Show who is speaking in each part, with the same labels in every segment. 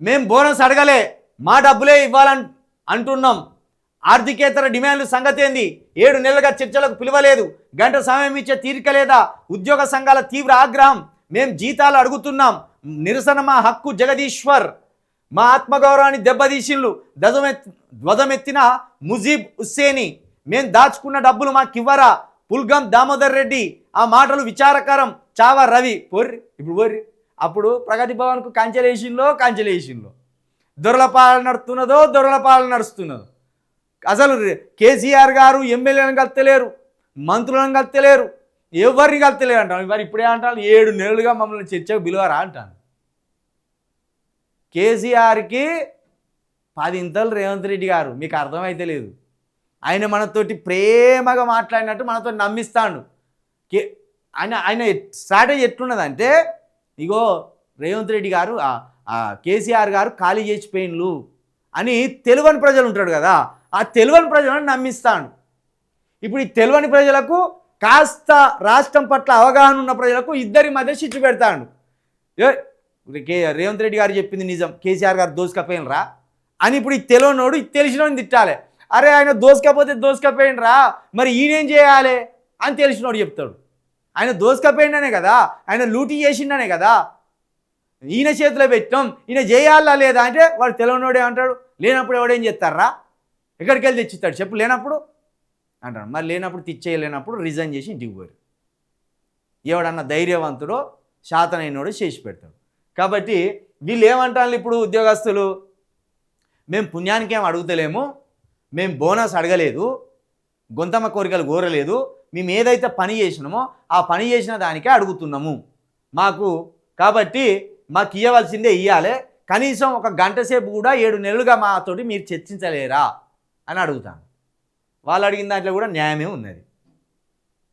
Speaker 1: మేం బోనస్ అడగలే మా డబ్బులే ఇవ్వాలని అంటున్నాం. ఆర్థికేతర డిమాండ్లు సంగతి ఏంది? ఏడు నెలలుగా చర్చలకు పిలవలేదు. గంట సమయం ఇచ్చే తీరిక లేదా ఉద్యోగ సంఘాల తీవ్ర ఆగ్రహం. మేం జీతాలు అడుగుతున్నాం. నిరసన మా హక్కు జగదీశ్వర్. మా ఆత్మగౌరవాన్ని దెబ్బతీసిళ్ళు ధ్వజమెత్ ధ్వజమెత్తిన ముజీబ్ హుస్సేని మేం దాచుకున్న డబ్బులు మాకివ్వరా? పుల్గం దామోదర్ రెడ్డి. ఆ మాటలు విచారకరం. చావా రవి. పోర్రి. ఇప్పుడు పోర్రి. అప్పుడు ప్రగతి భవన్కు కంచెలేషన్లో కంచెలేషన్లో దొరల పాలన నడుస్తున్నదో దొరల పాలన నడుస్తున్నదో. అసలు కేసీఆర్ గారు ఎమ్మెల్యేలను కలతలేరు మంత్రులను కలతలేరు ఎవరిని కలతలేరు అంటాను మరి ఇప్పుడే అంటాను ఏడు నెలలుగా మమ్మల్ని చర్చకు పిలువరా అంటాను కేసీఆర్కి పదింతలు రేవంత్ రెడ్డి గారు మీకు అర్థమైతే లేదు. ఆయన మనతోటి ప్రేమగా మాట్లాడినట్టు మనతో నమ్మిస్తాడు. కే ఆయన ఆయన స్ట్రాటజీ ఎట్లున్నదంటే ఇగో రేవంత్ రెడ్డి గారు కేసీఆర్ గారు ఖాళీ చేసిపోయిన్లు అని తెలువని ప్రజలు ఉంటాడు కదా ఆ తెలువని ప్రజలను నమ్మిస్తాడు. ఇప్పుడు ఈ తెలువని ప్రజలకు కాస్త రాష్ట్రం పట్ల అవగాహన ఉన్న ప్రజలకు ఇద్దరి మధ్య చిచ్చు పెడతాడు. ఏ కే రేవంత్ రెడ్డి గారు చెప్పింది నిజం కేసీఆర్ గారు దోసుకపోయినరా అని ఇప్పుడు ఈ తెలియనోడు తెలిసినోడిని తిట్టాలి. అరే ఆయన దోసుకపోతే దోసుకపోయినరా మరి ఈయనేం చేయాలి అని తెలిసినోడు చెప్తాడు. ఆయన దోసుకపోయిండనే కదా? ఆయన లూటీ చేసిండనే కదా? ఈయన చేతిలో పెట్టాం ఈయన చేయాలా లేదా అంటే వాడు తెలవనోడే అంటాడు లేనప్పుడు ఎవడేం చేస్తారా? ఎక్కడికి వెళ్ళి తెచ్చిస్తాడు? చెప్పు లేనప్పుడు? అంటాడు మరి లేనప్పుడు తెచ్చేయలేనప్పుడు రిజైన్ చేసి ఇంటికి పోయారు ఎవడన్నా ధైర్యవంతుడో శాతనైనోడు చేసి పెడతాడు. కాబట్టి వీళ్ళు ఏమంటారు ఇప్పుడు ఉద్యోగస్తులు? మేము పుణ్యానికి ఏం అడుగుతలేము మేము బోనస్ అడగలేదు గొంతమ్మ కోరికలు కోరలేదు మేము ఏదైతే పని చేసినామో ఆ పని చేసిన దానికే అడుగుతున్నాము. మాకు కాబట్టి మాకు ఇవ్వవలసిందే ఇవ్వాలి కనీసం ఒక గంట సేపు కూడా ఏడు నెలలుగా మాతోటి మీరు చర్చించలేరా అని అడుగుతాను. వాళ్ళు అడిగిన దాంట్లో కూడా న్యాయమే ఉన్నది.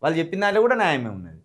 Speaker 1: వాళ్ళు చెప్పిన దాంట్లో కూడా న్యాయమే ఉన్నది.